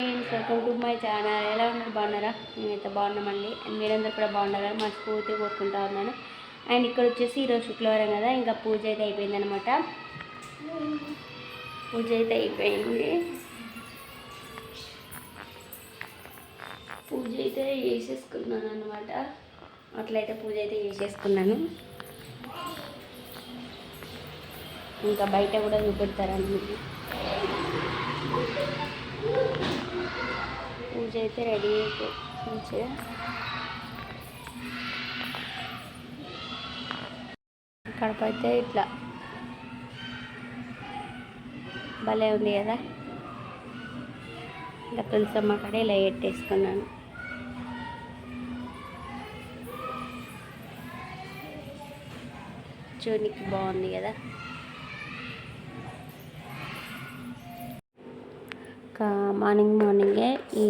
Friends welcome to my channel. ఎలా ఉన్నారు? బాగున్నారా? నేనైతే బాగున్నామండి మీరందరూ కూడా బాగున్నారా? మా స్ఫూర్తి కోరుకుంటా ఉన్నాను. అండ్ ఇక్కడ వచ్చేసి ఈరోజు శుక్రవారం కదా ఇంకా పూజ అయితే అయిపోయింది అనమాట పూజ అయితే అయిపోయింది. పూజ అయితే చేసేసుకున్నాను అనమాట అట్లయితే పూజ అయితే చేసేసుకున్నాను. ఇంకా బయట కూడా చూపెడతారని అయితే రెడీ అయిపోయి మంచిగా. కడప అయితే ఇట్లా. భలే ఉంది కదా. ఇలా తులసమ్మ కడ ఇలా పెట్టేసుకున్నాను చూనికి బాగుంది కదా. ఇంకా మార్నింగ్ మార్నింగే ఈ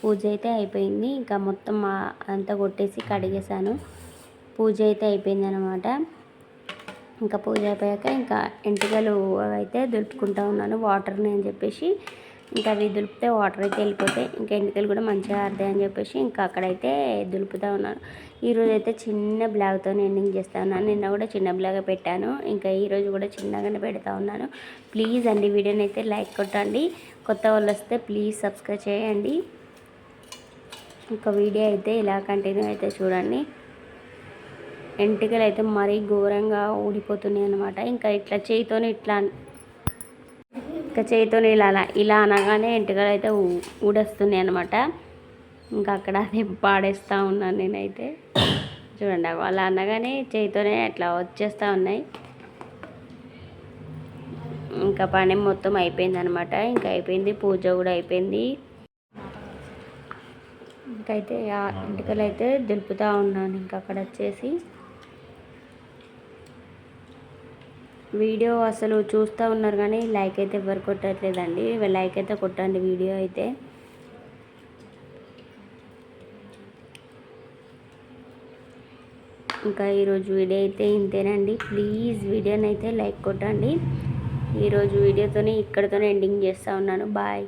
పూజ అయితే అయిపోయింది. ఇంకా మొత్తం అంతా కొట్టేసి కడిగేసాను పూజ అయితే అయిపోయింది అనమాట ఇంకా పూజ అయిపోయాక ఇంకా ఎంటికలు అయితే దులుపుకుంటా ఉన్నాను. వాటర్ని అని చెప్పేసి ఇంకా అవి దులిపితే వాటర్ అయితే వెళ్ళిపోతాయి. ఇంకా ఎంటికలు కూడా మంచిగా ఆడతాయి అని చెప్పేసి ఇంకా అక్కడైతే దులుపుతూ ఉన్నాను. ఈరోజు అయితే చిన్న బ్లాగ్తో ఎండింగ్ చేస్తా ఉన్నాను. నిన్న కూడా చిన్న బ్లాగ్ పెట్టాను. ఇంకా ఈరోజు కూడా చిన్నగానే పెడతా ఉన్నాను. ప్లీజ్ అండి వీడియోని అయితే లైక్ కొట్టండి. కొత్త వాళ్ళు వస్తే ప్లీజ్ సబ్స్క్రైబ్ చేయండి. ఇంకా వీడియో అయితే ఇలా కంటిన్యూ అయితే చూడండి. ఎంటికలు అయితే మరీ ఘోరంగా ఊడిపోతున్నాయి అనమాట ఇంకా ఇట్లా చేయితోనే ఇట్లా ఇంకా చేయితోనే ఇలా అలా- ఇలా అనగానే ఎంటికలు అయితే ఊడేస్తున్నాయి ఊడొస్తున్నాయి అనమాట ఇంకా అక్కడ అది పాడేస్తూ ఉన్నాను నేనైతే. చూడండి అలా అనగానే చేయితోనే అట్లా వచ్చేస్తూ ఉన్నాయి. ఇంకా పని మొత్తం అయిపోయింది అనమాట ఇంకా అయిపోయింది పూజ కూడా అయిపోయింది. ఇంకైతే ఆ ఎంటికలు అయితే దులుపుతూ ఉన్నాను. ఇంకా అక్కడ వచ్చేసి వీడియో అసలు చూస్తూ ఉన్నారు కానీ లైక్ అయితే ఎవరు కొట్టట్లేదండి. లైక్ అయితే కొట్టండి వీడియో అయితే. ఇంకా ఈరోజు వీడియో అయితే ఇంతేనండి. ప్లీజ్ వీడియోని అయితే లైక్ కొట్టండి. ఈరోజు వీడియోతోనే ఇక్కడతోనే ఎండింగ్ చేస్తూ ఉన్నాను. బాయ్.